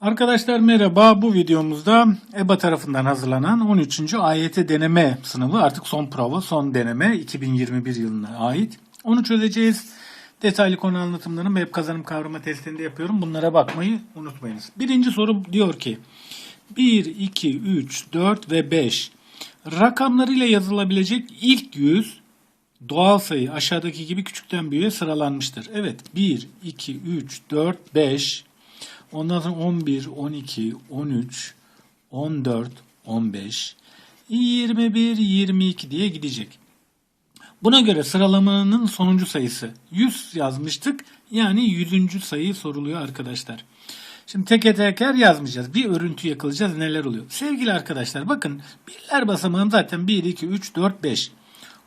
Arkadaşlar merhaba. Bu videomuzda EBA tarafından hazırlanan 13. AYT deneme sınavı artık son prova, son deneme 2021 yılına ait. Onu çözeceğiz. Detaylı konu anlatımlarını web kazanım kavrama testinde yapıyorum. Bunlara bakmayı unutmayınız. Birinci soru diyor ki 1, 2, 3, 4 ve 5 rakamlarıyla yazılabilecek ilk yüz doğal sayı aşağıdaki gibi küçükten büyüğe sıralanmıştır. Evet 1, 2, 3, 4, 5 Ondan sonra 11, 12, 13, 14, 15, 21, 22 diye gidecek. Buna göre sıralamanın sonuncu sayısı 100 yazmıştık. Yani 100. sayı soruluyor arkadaşlar. Şimdi teker teker yazmayacağız. Bir örüntü yakalayacağız neler oluyor. Sevgili arkadaşlar bakın birler basamağım zaten 1, 2, 3, 4, 5.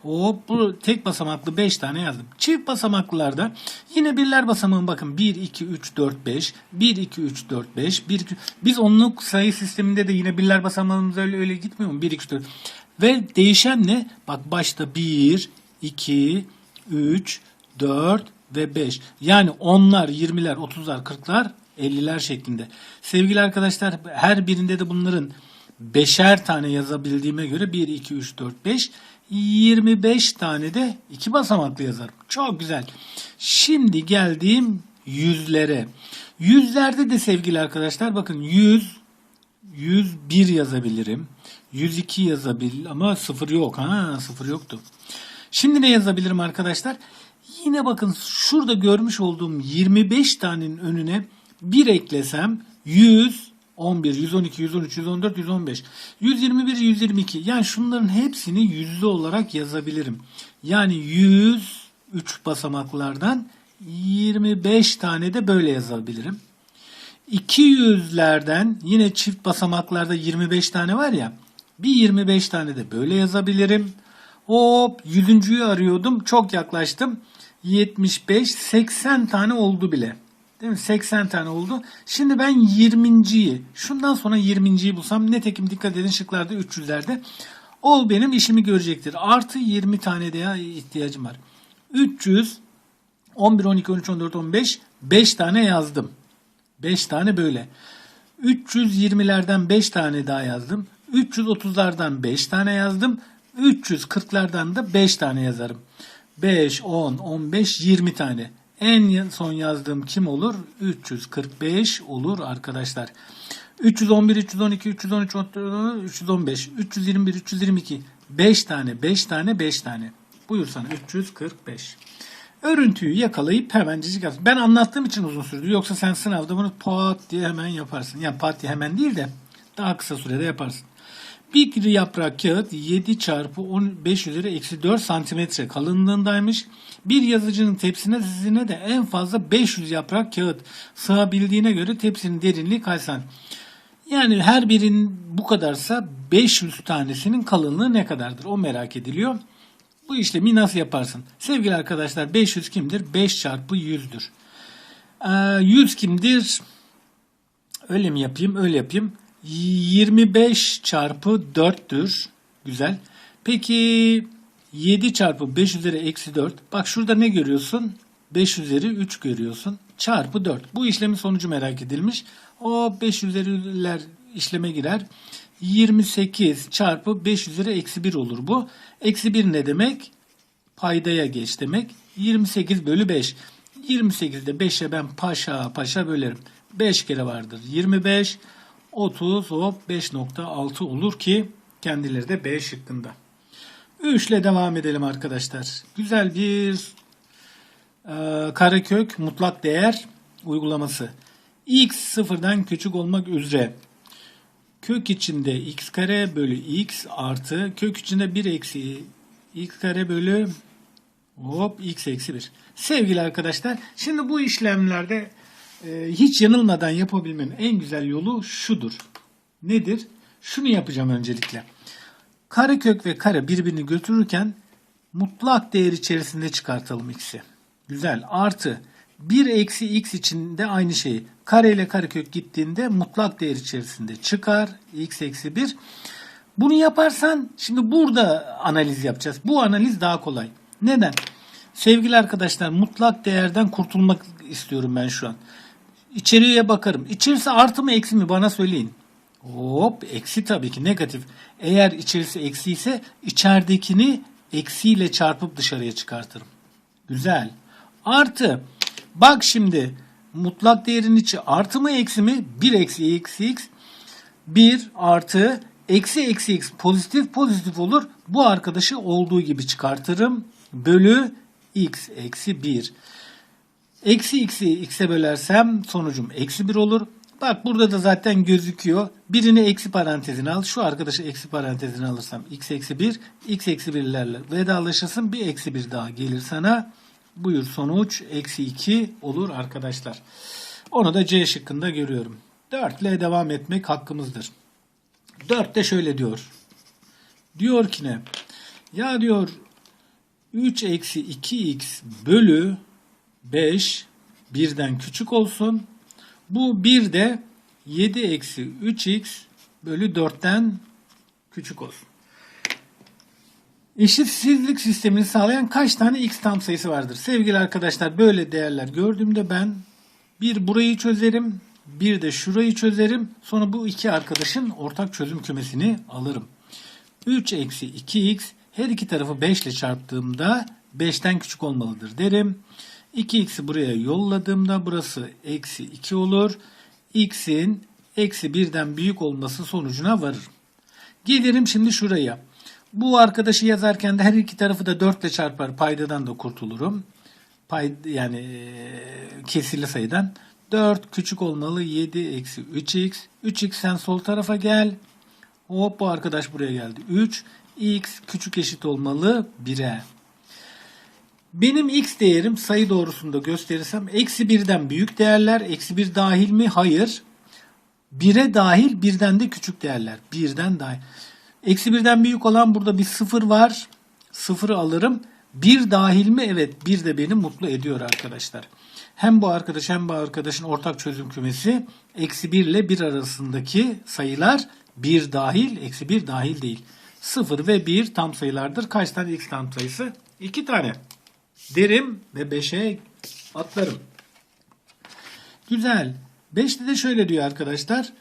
Hop bu tek basamaklı 5 tane yazdım. Çift basamaklılarda yine birler basamağın bakın 1, 2, 3, 4, 5. 1, 2, 3, 4, 5. 1, 2. Biz onluk sayı sisteminde de yine birler basamağımız öyle, öyle gitmiyor mu? 1, 2, 3, 4. Ve değişen ne? Bak başta 1, 2, 3, 4 ve 5. Yani 10'lar, 20'ler, 30'lar, 40'lar, 50'ler şeklinde. Sevgili arkadaşlar her birinde de bunların beşer tane yazabildiğime göre 1, 2, 3, 4, 5 25 tane de iki basamaklı yazarım. Çok güzel. Şimdi geldiğim yüzlere. Yüzlerde de sevgili arkadaşlar bakın 100 101 yazabilirim. 102 yazabilirim ama sıfır yok. Ha sıfır yoktu. Şimdi ne yazabilirim arkadaşlar? Yine bakın şurada görmüş olduğum 25 tanenin önüne bir eklesem 100 11, 112, 113, 114, 115, 121, 122. Yani şunların hepsini yüzlü olarak yazabilirim. Yani 103 basamaklardan 25 tane de böyle yazabilirim. 200'lerden yine çift basamaklarda 25 tane var ya. Bir 25 tane de böyle yazabilirim. Hop 100.'yü arıyordum. Çok yaklaştım. 75, 80 tane oldu bile. Değil mi? 80 tane oldu. Şimdi ben 20.yi, şundan sonra 20.yi bulsam netekim dikkat edin şıklarda 300'lerde. Ol benim işimi görecektir. Artı 20 tane de ihtiyacım var. 300, 11, 12, 13, 14, 15, 5 tane yazdım. 5 tane böyle. 320'lerden 5 tane daha yazdım. 330'lardan 5 tane yazdım. 340'lardan da 5 tane yazarım. 5, 10, 15, 20 tane. En son yazdığım kim olur? 345 olur arkadaşlar. 311, 312, 313, 315, 321, 322. 5 tane, 5 tane, 5 tane. Buyur sana 345. Örüntüyü yakalayıp hemencik yaz. Ben anlattığım için uzun sürdü. Yoksa sen sınavda bunu pat diye hemen yaparsın. Yani pat diye hemen değil de daha kısa sürede yaparsın. Bir yaprak kağıt 7 çarpı 5 üzeri eksi 4 santimetre kalınlığındaymış. Bir yazıcının tepsine de en fazla 500 yaprak kağıt sığabildiğine göre tepsinin derinliği kaç santim? Yani her birinin bu kadarsa 500 tanesinin kalınlığı ne kadardır? O merak ediliyor. Bu işlemi nasıl yaparsın? Sevgili arkadaşlar 500 kimdir? 5 çarpı 100'dür. Ee, 100 kimdir? Öyle mi yapayım? Öyle yapayım. 25 çarpı 4'tür. Güzel. Peki 7 çarpı 5 üzeri eksi 4. Bak şurada ne görüyorsun? 5 üzeri 3 görüyorsun. Çarpı 4. Bu işlemin sonucu merak edilmiş. O 5 üzeriler işleme girer. 28 çarpı 5 üzeri eksi 1 olur bu. Eksi 1 ne demek? Paydaya geç demek. 28 bölü 5. 28'de 5'e ben paşa paşa bölerim. 5 kere vardır. 25 30 hop 5.6 olur ki kendileri de B şıkkında. 3 ile devam edelim arkadaşlar. Güzel bir e, karekök mutlak değer uygulaması. x sıfırdan küçük olmak üzere kök içinde x kare bölü x artı kök içinde 1 eksi x kare bölü hop x eksi 1. Sevgili arkadaşlar şimdi bu işlemlerde e, hiç yanılmadan yapabilmenin en güzel yolu şudur. Nedir? Şunu yapacağım öncelikle. Karekök ve kare birbirini götürürken mutlak değer içerisinde çıkartalım x'i. Güzel. Artı 1 eksi x için de aynı şey. Kare ile karekök gittiğinde mutlak değer içerisinde çıkar. x eksi 1. Bunu yaparsan şimdi burada analiz yapacağız. Bu analiz daha kolay. Neden? Sevgili arkadaşlar mutlak değerden kurtulmak istiyorum ben şu an. İçeriye bakarım. İçerisi artı mı eksi mi bana söyleyin. Hop eksi tabii ki negatif. Eğer içerisi eksi ise içeridekini eksiyle çarpıp dışarıya çıkartırım. Güzel. Artı. Bak şimdi mutlak değerin içi artı mı eksi mi? 1 eksi eksi x. 1 artı eksi eksi x pozitif pozitif olur. Bu arkadaşı olduğu gibi çıkartırım. Bölü x eksi 1. Eksi x'i x'e bölersem sonucum eksi 1 olur. Bak burada da zaten gözüküyor. Birini eksi parantezine al. Şu arkadaşı eksi parantezine alırsam x eksi 1, x eksi 1'lerle vedalaşırsın. Bir eksi 1 daha gelir sana. Buyur sonuç eksi 2 olur arkadaşlar. Onu da C şıkkında görüyorum. 4 ile devam etmek hakkımızdır. 4 de şöyle diyor. Diyor ki ne? Ya diyor 3 eksi 2x bölü 5 birden küçük olsun. Bu 1 de 7 eksi 3x bölü 4'ten küçük olsun. Eşitsizlik sistemini sağlayan kaç tane x tam sayısı vardır? Sevgili arkadaşlar böyle değerler gördüğümde ben bir burayı çözerim, bir de şurayı çözerim. Sonra bu iki arkadaşın ortak çözüm kümesini alırım. 3 eksi 2x her iki tarafı 5 ile çarptığımda 5'ten küçük olmalıdır derim. 2x'i buraya yolladığımda burası eksi 2 olur. x'in eksi 1'den büyük olması sonucuna varırım. Gelirim şimdi şuraya. Bu arkadaşı yazarken de her iki tarafı da 4 ile çarpar. Paydadan da kurtulurum. Pay, yani e, kesirli sayıdan. 4 küçük olmalı. 7 eksi 3x. 3x sen sol tarafa gel. Hop bu arkadaş buraya geldi. 3. x küçük eşit olmalı 1'e. Benim x değerim sayı doğrusunda gösterirsem eksi 1'den büyük değerler. Eksi 1 dahil mi? Hayır. 1'e dahil birden de küçük değerler. Birden dahil. Eksi 1'den büyük olan burada bir sıfır var. Sıfırı alırım. 1 dahil mi? Evet 1 de beni mutlu ediyor arkadaşlar. Hem bu arkadaş hem bu arkadaşın ortak çözüm kümesi eksi 1 ile 1 arasındaki sayılar 1 dahil, eksi 1 dahil değil. 0 ve 1 tam sayılardır. Kaç tane x tam sayısı? 2 tane. Derim ve 5'e atlarım. Güzel. 5'te de şöyle diyor arkadaşlar.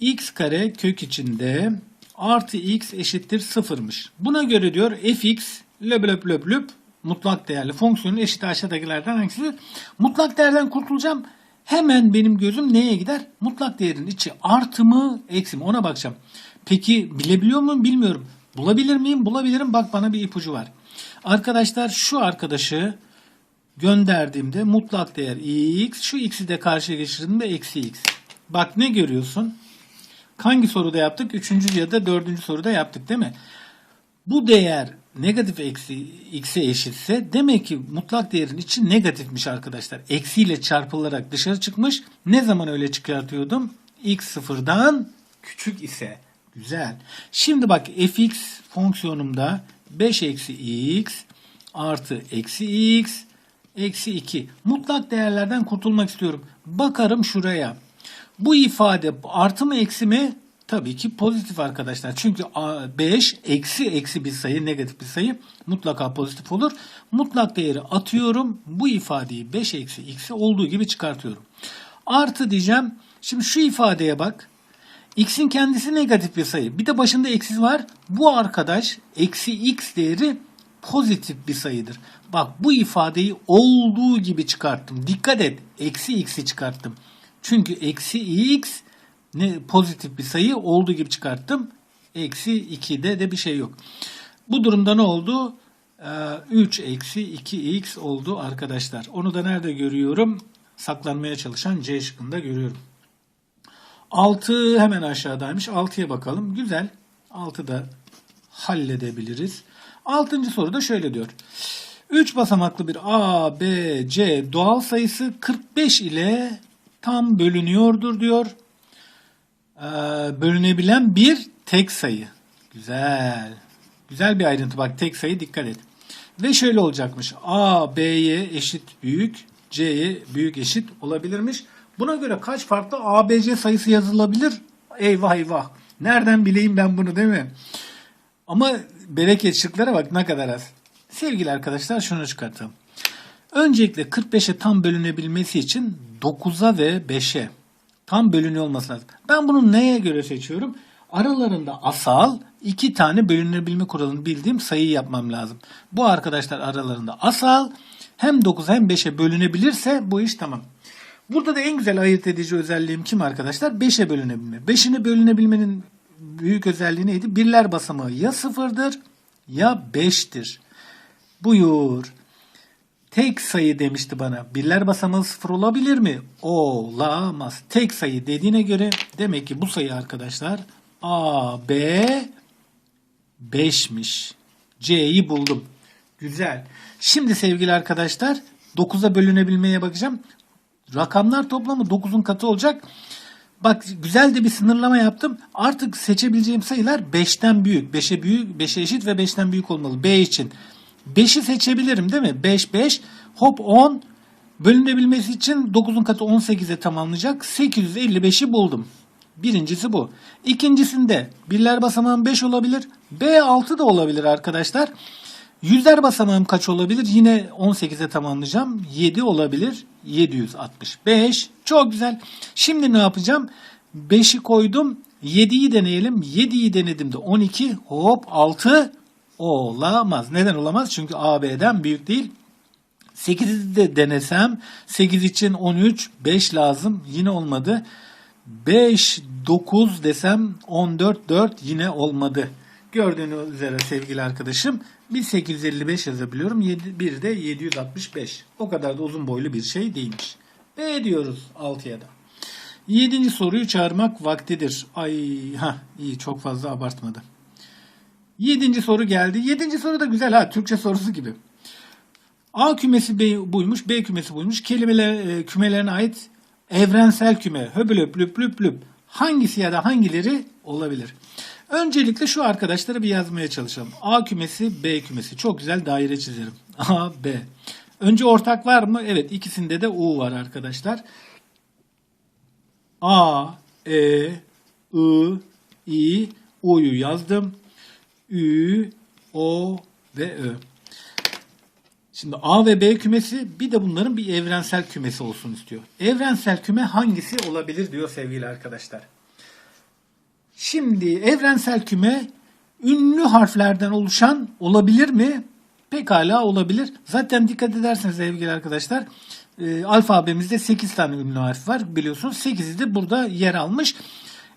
x kare kök içinde artı x eşittir sıfırmış. Buna göre diyor fx löp löp löp löp mutlak değerli fonksiyonun eşit aşağıdakilerden hangisidir? Mutlak değerden kurtulacağım. Hemen benim gözüm neye gider? Mutlak değerin içi artı mı eksi mi ona bakacağım. Peki bilebiliyor muyum bilmiyorum. Bulabilir miyim? Bulabilirim. Bak bana bir ipucu var. Arkadaşlar şu arkadaşı gönderdiğimde mutlak değer x, şu x'i de karşıya geçirdiğimde eksi x. Bak ne görüyorsun? Hangi soruda yaptık? Üçüncü ya da dördüncü soruda yaptık değil mi? Bu değer negatif eksi x'e eşitse demek ki mutlak değerin içi negatifmiş arkadaşlar. Eksiyle çarpılarak dışarı çıkmış. Ne zaman öyle çıkartıyordum? x sıfırdan küçük ise. Güzel. Şimdi bak fx fonksiyonumda 5 eksi x artı eksi x eksi 2. Mutlak değerlerden kurtulmak istiyorum. Bakarım şuraya. Bu ifade artı mı eksi mi? Tabii ki pozitif arkadaşlar. Çünkü 5 eksi eksi bir sayı negatif bir sayı mutlaka pozitif olur. Mutlak değeri atıyorum. Bu ifadeyi 5 eksi x'i olduğu gibi çıkartıyorum. Artı diyeceğim. Şimdi şu ifadeye bak. X'in kendisi negatif bir sayı. Bir de başında eksiz var. Bu arkadaş eksi x değeri pozitif bir sayıdır. Bak bu ifadeyi olduğu gibi çıkarttım. Dikkat et. Eksi x'i çıkarttım. Çünkü eksi x ne pozitif bir sayı olduğu gibi çıkarttım. Eksi 2'de de bir şey yok. Bu durumda ne oldu? 3 eksi 2x oldu arkadaşlar. Onu da nerede görüyorum? Saklanmaya çalışan C şıkkında görüyorum. 6 hemen aşağıdaymış. 6'ya bakalım. Güzel. 6 da halledebiliriz. 6. soruda şöyle diyor. 3 basamaklı bir A, B, C doğal sayısı 45 ile tam bölünüyordur diyor. Ee, bölünebilen bir tek sayı. Güzel. Güzel bir ayrıntı bak tek sayı dikkat et. Ve şöyle olacakmış. A, B'ye eşit büyük, C'ye büyük eşit olabilirmiş. Buna göre kaç farklı ABC sayısı yazılabilir? Eyvah eyvah. Nereden bileyim ben bunu değil mi? Ama bereket şıklara bak ne kadar az. Sevgili arkadaşlar şunu çıkartalım. Öncelikle 45'e tam bölünebilmesi için 9'a ve 5'e tam bölünüyor olması lazım. Ben bunu neye göre seçiyorum? Aralarında asal iki tane bölünebilme kuralını bildiğim sayıyı yapmam lazım. Bu arkadaşlar aralarında asal hem 9'a hem 5'e bölünebilirse bu iş tamam. Burada da en güzel ayırt edici özelliğim kim arkadaşlar? 5'e bölünebilme. 5'ini bölünebilmenin büyük özelliği neydi? Birler basamağı ya sıfırdır ya 5'tir. Buyur. Tek sayı demişti bana. Birler basamağı sıfır olabilir mi? Olamaz. Tek sayı dediğine göre demek ki bu sayı arkadaşlar A, B 5'miş. C'yi buldum. Güzel. Şimdi sevgili arkadaşlar 9'a bölünebilmeye bakacağım. Rakamlar toplamı 9'un katı olacak. Bak güzel de bir sınırlama yaptım. Artık seçebileceğim sayılar 5'ten büyük. 5'e büyük, 5'e eşit ve 5'ten büyük olmalı. B için. 5'i seçebilirim değil mi? 5 5 hop 10 bölünebilmesi için 9'un katı 18'e tamamlayacak. 855'i buldum. Birincisi bu. İkincisinde birler basamağım 5 olabilir. B 6 da olabilir arkadaşlar. Yüzler basamağım kaç olabilir? Yine 18'e tamamlayacağım. 7 olabilir. 765. Çok güzel. Şimdi ne yapacağım? 5'i koydum. 7'yi deneyelim. 7'yi denedim de 12. Hop 6 olamaz. Neden olamaz? Çünkü AB'den büyük değil. 8'i de denesem 8 için 13 5 lazım. Yine olmadı. 5 9 desem 14 4 yine olmadı. Gördüğünüz üzere sevgili arkadaşım bir 855 yazabiliyorum. 7, bir de 765. O kadar da uzun boylu bir şey değilmiş. B diyoruz 6'ya da. Yedinci soruyu çağırmak vaktidir. Ay ha iyi çok fazla abartmadı. Yedinci soru geldi. Yedinci soru da güzel ha Türkçe sorusu gibi. A kümesi B buymuş, B kümesi buymuş. Kelimeler e, kümelerine ait evrensel küme. Höbülöp lüp lüp lüp. Hangisi ya da hangileri olabilir? Öncelikle şu arkadaşları bir yazmaya çalışalım. A kümesi, B kümesi. Çok güzel daire çizelim. A, B. Önce ortak var mı? Evet ikisinde de U var arkadaşlar. A, E, I, I, U'yu yazdım. Ü, O ve Ö. Şimdi A ve B kümesi bir de bunların bir evrensel kümesi olsun istiyor. Evrensel küme hangisi olabilir diyor sevgili arkadaşlar. Şimdi evrensel küme ünlü harflerden oluşan olabilir mi? Pekala olabilir. Zaten dikkat ederseniz sevgili arkadaşlar e, alfabemizde 8 tane ünlü harf var biliyorsunuz. 8'i de burada yer almış.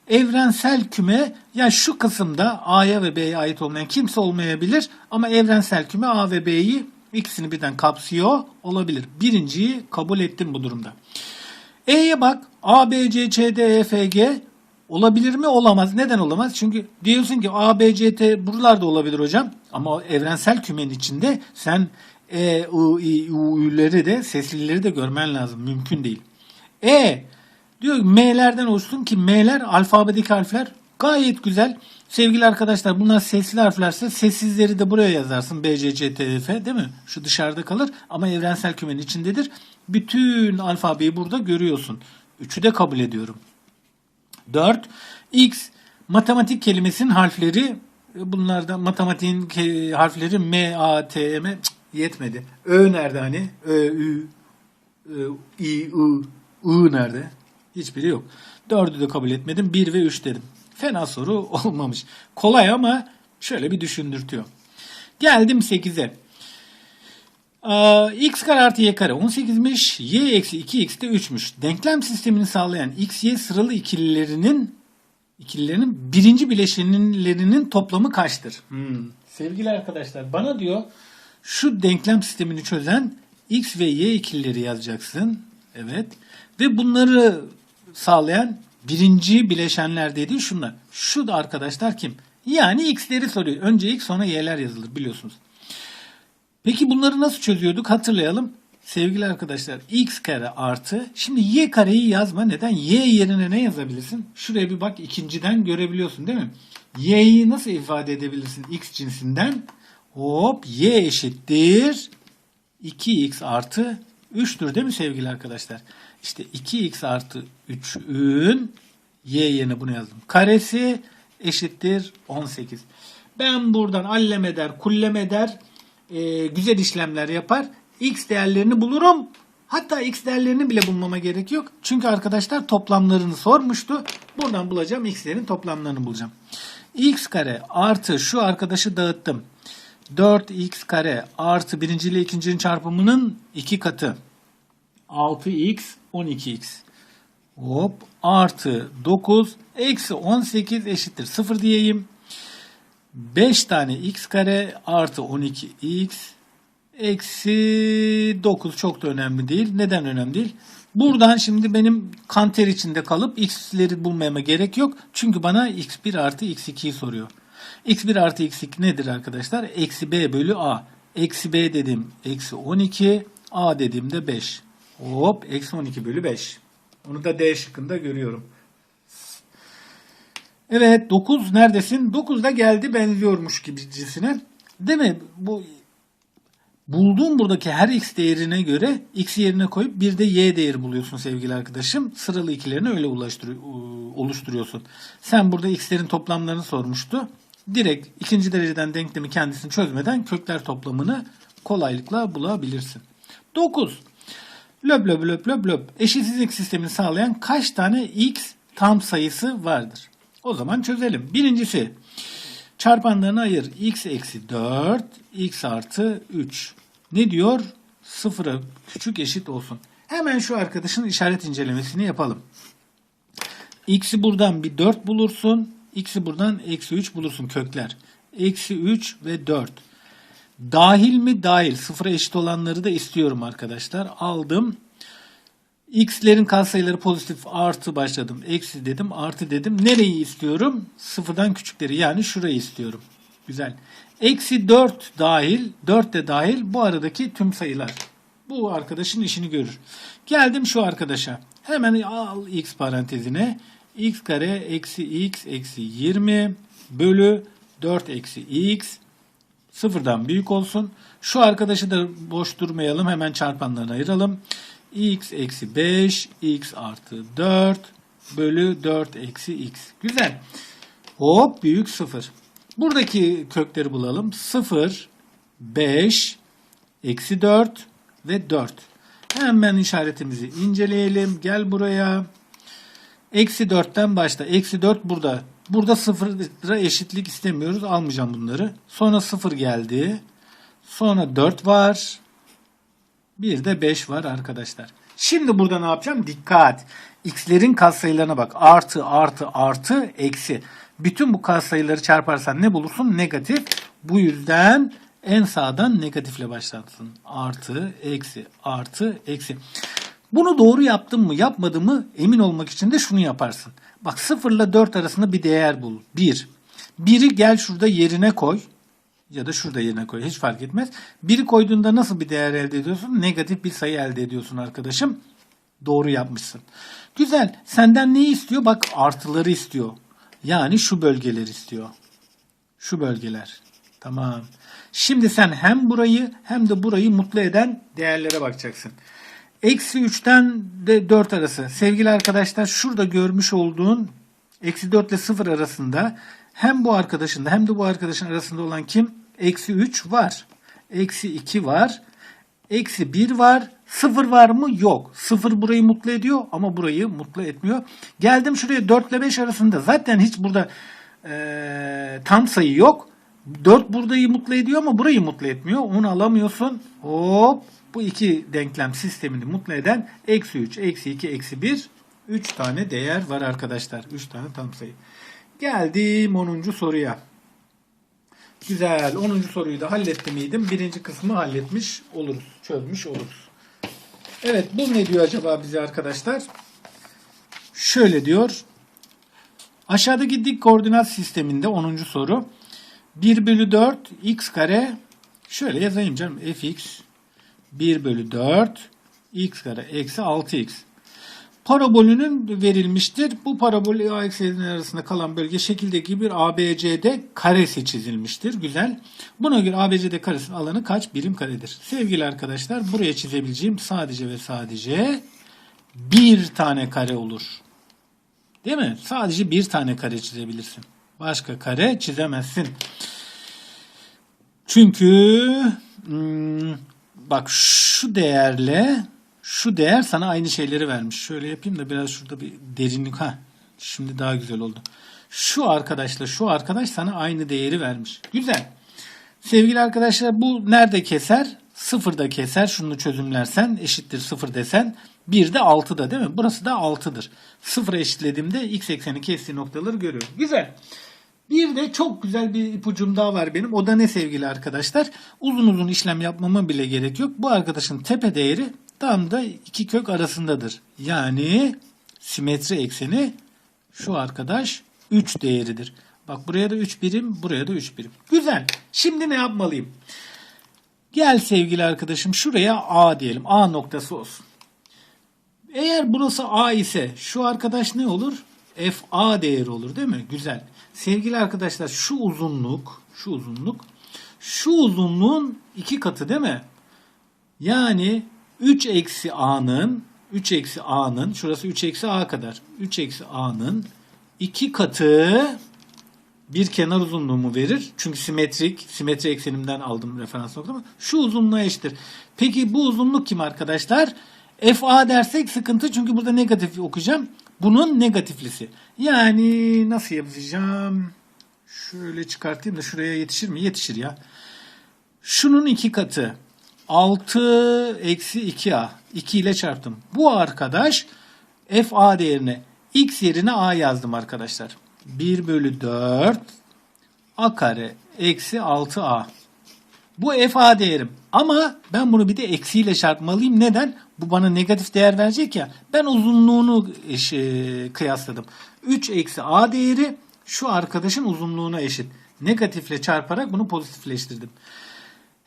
Evrensel küme ya şu kısımda A'ya ve B'ye ait olmayan kimse olmayabilir ama evrensel küme A ve B'yi ikisini birden kapsıyor olabilir. Birinciyi kabul ettim bu durumda. E'ye bak A, B, C, Ç, D, E, F, G olabilir mi? Olamaz. Neden olamaz? Çünkü diyorsun ki A, B, C, T buralarda olabilir hocam. Ama evrensel kümenin içinde sen E, I, I, U, Ü'leri de seslileri de görmen lazım. Mümkün değil. E diyor M'lerden oluşsun ki M'ler alfabedeki harfler gayet güzel. Sevgili arkadaşlar bunlar sesli harflerse sessizleri de buraya yazarsın. B, C, C, T, F değil mi? Şu dışarıda kalır ama evrensel kümenin içindedir. Bütün alfabeyi burada görüyorsun. Üçü de kabul ediyorum. 4. X matematik kelimesinin harfleri bunlarda matematiğin harfleri M, A, T, M yetmedi. Ö nerede hani? Ö, Ü, İ, I, I nerede? Hiçbiri yok. Dördü de kabul etmedim. 1 ve 3 dedim. Fena soru olmamış. Kolay ama şöyle bir düşündürtüyor. Geldim 8'e. Ee, x kare artı y kare 18'miş. y eksi 2x de 3'müş. Denklem sistemini sağlayan x, y sıralı ikililerinin ikililerinin birinci bileşenlerinin toplamı kaçtır? Hmm. Sevgili arkadaşlar bana diyor şu denklem sistemini çözen x ve y ikilileri yazacaksın. Evet. Ve bunları sağlayan birinci bileşenler dediği şunlar. Şu da arkadaşlar kim? Yani x'leri soruyor. Önce x sonra y'ler yazılır biliyorsunuz. Peki bunları nasıl çözüyorduk hatırlayalım. Sevgili arkadaşlar x kare artı şimdi y kareyi yazma neden? y yerine ne yazabilirsin? Şuraya bir bak ikinciden görebiliyorsun değil mi? y'yi nasıl ifade edebilirsin x cinsinden? Hop y eşittir 2x artı 3'tür değil mi sevgili arkadaşlar? İşte 2x artı 3'ün y yerine bunu yazdım. Karesi eşittir 18. Ben buradan allem eder, kullem eder, e, güzel işlemler yapar. x değerlerini bulurum. Hatta x değerlerini bile bulmama gerek yok. Çünkü arkadaşlar toplamlarını sormuştu. Buradan bulacağım x'lerin toplamlarını bulacağım. x kare artı şu arkadaşı dağıttım. 4x kare artı birinci ile ikincinin çarpımının iki katı. 6x 12x. Hop artı 9 eksi 18 eşittir 0 diyeyim. 5 tane x kare artı 12x eksi 9 çok da önemli değil. Neden önemli değil? Buradan şimdi benim kanter içinde kalıp x'leri bulmama gerek yok. Çünkü bana x1 artı x2'yi soruyor. x1 artı x2 nedir arkadaşlar? Eksi b bölü a. Eksi b dedim eksi 12. a dediğimde 5. Hop eksi 12 bölü 5. Onu da D şıkkında görüyorum. Evet 9 neredesin? 9 da geldi benziyormuş gibicisine. Değil mi? Bu bulduğum buradaki her x değerine göre x yerine koyup bir de y değeri buluyorsun sevgili arkadaşım. Sıralı ikilerini öyle oluşturuyorsun. Sen burada x'lerin toplamlarını sormuştu. Direkt ikinci dereceden denklemi kendisini çözmeden kökler toplamını kolaylıkla bulabilirsin. 9. Löp löp löp löp löp. Eşitsizlik sistemini sağlayan kaç tane x tam sayısı vardır? O zaman çözelim. Birincisi çarpanlarını ayır. x eksi 4, x artı 3. Ne diyor? Sıfıra küçük eşit olsun. Hemen şu arkadaşın işaret incelemesini yapalım. x'i buradan bir 4 bulursun. x'i buradan eksi 3 bulursun kökler. Eksi 3 ve 4. Dahil mi? Dahil. Sıfıra eşit olanları da istiyorum arkadaşlar. Aldım. X'lerin katsayıları pozitif artı başladım. Eksi dedim artı dedim. Nereyi istiyorum? Sıfırdan küçükleri yani şurayı istiyorum. Güzel. Eksi 4 dahil. 4 de dahil. Bu aradaki tüm sayılar. Bu arkadaşın işini görür. Geldim şu arkadaşa. Hemen al x parantezine. x kare eksi x eksi 20 bölü 4 eksi x sıfırdan büyük olsun. Şu arkadaşı da boş durmayalım. Hemen çarpanlarına ayıralım. X eksi 5, x artı 4 bölü 4 eksi x. Güzel. Hop büyük 0. Buradaki kökleri bulalım. 0, 5, eksi 4 ve 4. Hemen işaretimizi inceleyelim. Gel buraya. Eksi 4'ten başla. Eksi 4 burada. Burada sıfıra eşitlik istemiyoruz. Almayacağım bunları. Sonra 0 geldi. Sonra 4 var. Bir de 5 var arkadaşlar. Şimdi burada ne yapacağım? Dikkat. X'lerin katsayılarına bak. Artı, artı, artı, eksi. Bütün bu katsayıları çarparsan ne bulursun? Negatif. Bu yüzden en sağdan negatifle başlatsın. Artı, eksi, artı, eksi. Bunu doğru yaptın mı yapmadın mı emin olmak için de şunu yaparsın. Bak 0 ile 4 arasında bir değer bul. 1. 1'i gel şurada yerine koy. Ya da şurada yerine koy. Hiç fark etmez. 1'i koyduğunda nasıl bir değer elde ediyorsun? Negatif bir sayı elde ediyorsun arkadaşım. Doğru yapmışsın. Güzel. Senden neyi istiyor? Bak artıları istiyor. Yani şu bölgeler istiyor. Şu bölgeler. Tamam. Şimdi sen hem burayı hem de burayı mutlu eden değerlere bakacaksın. Eksi 3'ten de 4 arası. Sevgili arkadaşlar şurada görmüş olduğun eksi 4 ile 0 arasında hem bu arkadaşın da hem de bu arkadaşın arasında olan kim? Eksi 3 var. Eksi 2 var. Eksi 1 var. 0 var mı? Yok. 0 burayı mutlu ediyor ama burayı mutlu etmiyor. Geldim şuraya 4 ile 5 arasında. Zaten hiç burada e, tam sayı yok. 4 burayı mutlu ediyor ama burayı mutlu etmiyor. Onu alamıyorsun. Hop. Bu iki denklem sistemini mutlu eden eksi 3, eksi 2, eksi 1 3 tane değer var arkadaşlar. 3 tane tam sayı. Geldim 10. soruya. Güzel. 10. soruyu da hallettim miydim? Birinci kısmı halletmiş oluruz. Çözmüş oluruz. Evet bu ne diyor acaba bize arkadaşlar? Şöyle diyor. Aşağıdaki dik koordinat sisteminde 10. soru. 1 bölü 4 x kare şöyle yazayım canım fx 1 bölü 4 x kare eksi 6x. Parabolünün verilmiştir. Bu parabol A ekseninin arasında kalan bölge şekildeki bir ABCD karesi çizilmiştir. Güzel. Buna göre ABCD karesinin alanı kaç birim karedir? Sevgili arkadaşlar buraya çizebileceğim sadece ve sadece bir tane kare olur. Değil mi? Sadece bir tane kare çizebilirsin. Başka kare çizemezsin. Çünkü hmm, bak şu değerle şu değer sana aynı şeyleri vermiş. Şöyle yapayım da biraz şurada bir derinlik. Ha, şimdi daha güzel oldu. Şu arkadaşla şu arkadaş sana aynı değeri vermiş. Güzel. Sevgili arkadaşlar bu nerede keser? Sıfırda keser. Şunu çözümlersen eşittir sıfır desen. Bir de 6'da değil mi? Burası da 6'dır. Sıfıra eşitlediğimde x ekseni kestiği noktaları görüyorum. Güzel. Bir de çok güzel bir ipucum daha var benim. O da ne sevgili arkadaşlar? Uzun uzun işlem yapmama bile gerek yok. Bu arkadaşın tepe değeri tam da iki kök arasındadır. Yani simetri ekseni şu arkadaş 3 değeridir. Bak buraya da 3 birim, buraya da 3 birim. Güzel. Şimdi ne yapmalıyım? Gel sevgili arkadaşım şuraya A diyelim. A noktası olsun. Eğer burası A ise şu arkadaş ne olur? FA değeri olur değil mi? Güzel. Sevgili arkadaşlar şu uzunluk, şu uzunluk, şu uzunluğun iki katı değil mi? Yani 3 eksi A'nın 3 eksi A'nın şurası 3 eksi A kadar. 3 eksi A'nın iki katı bir kenar uzunluğumu verir. Çünkü simetrik, simetri eksenimden aldım referans noktamı. Şu uzunluğa eşittir. Peki bu uzunluk kim arkadaşlar? FA dersek sıkıntı çünkü burada negatif okuyacağım. Bunun negatiflisi. Yani nasıl yapacağım? Şöyle çıkartayım da şuraya yetişir mi? Yetişir ya. Şunun iki katı. 6 eksi 2a. 2 ile çarptım. Bu arkadaş fa değerine x yerine a yazdım arkadaşlar. 1 bölü 4 a kare eksi 6a. Bu fa değerim. Ama ben bunu bir de eksiyle çarpmalıyım. Neden? Bu bana negatif değer verecek ya. Ben uzunluğunu e, kıyasladım. 3 eksi a değeri şu arkadaşın uzunluğuna eşit. Negatifle çarparak bunu pozitifleştirdim.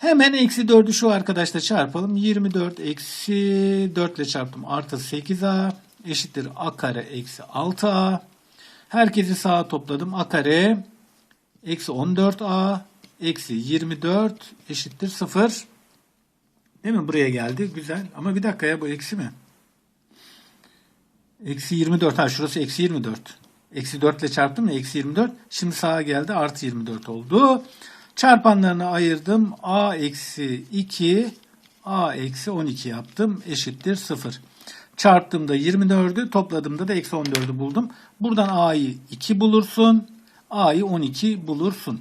Hemen eksi 4'ü şu arkadaşla çarpalım. 24 eksi 4 ile çarptım. Artı 8a eşittir a kare eksi 6a. Herkesi sağa topladım. a kare eksi 14a eksi 24 eşittir 0. Değil mi? Buraya geldi. Güzel. Ama bir dakika ya bu eksi mi? Eksi 24. Ha şurası eksi 24. Eksi 4 ile çarptım ya eksi 24. Şimdi sağa geldi artı 24 oldu. Çarpanlarını ayırdım. A eksi 2 A eksi 12 yaptım. Eşittir 0. Çarptığımda 24'ü topladığımda da eksi 14'ü buldum. Buradan A'yı 2 bulursun. A'yı 12 bulursun.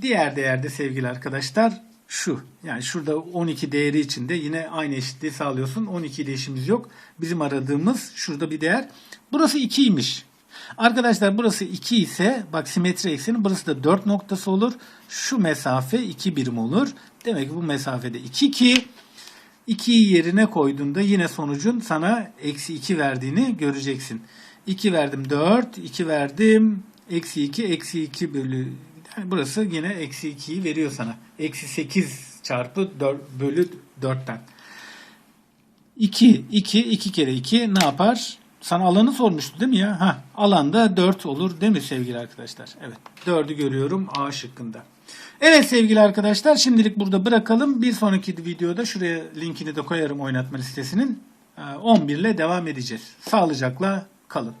Diğer değerde sevgili arkadaşlar şu. Yani şurada 12 değeri içinde yine aynı eşitliği sağlıyorsun. 12 ile işimiz yok. Bizim aradığımız şurada bir değer. Burası 2'ymiş. Arkadaşlar burası 2 ise bak simetri ekseni burası da 4 noktası olur. Şu mesafe 2 birim olur. Demek ki bu mesafede 2 ki 2'yi yerine koyduğunda yine sonucun sana eksi 2 verdiğini göreceksin. 2 verdim 4, 2 verdim eksi 2, eksi 2 bölü yani burası yine eksi 2'yi veriyor sana. Eksi 8 çarpı 4 bölü 4'ten. 2, 2, 2 kere 2 ne yapar? Sana alanı sormuştu değil mi ya? Ha, alanda 4 olur değil mi sevgili arkadaşlar? Evet. 4'ü görüyorum A şıkkında. Evet sevgili arkadaşlar şimdilik burada bırakalım. Bir sonraki videoda şuraya linkini de koyarım oynatma listesinin. Ee, 11 ile devam edeceğiz. Sağlıcakla kalın.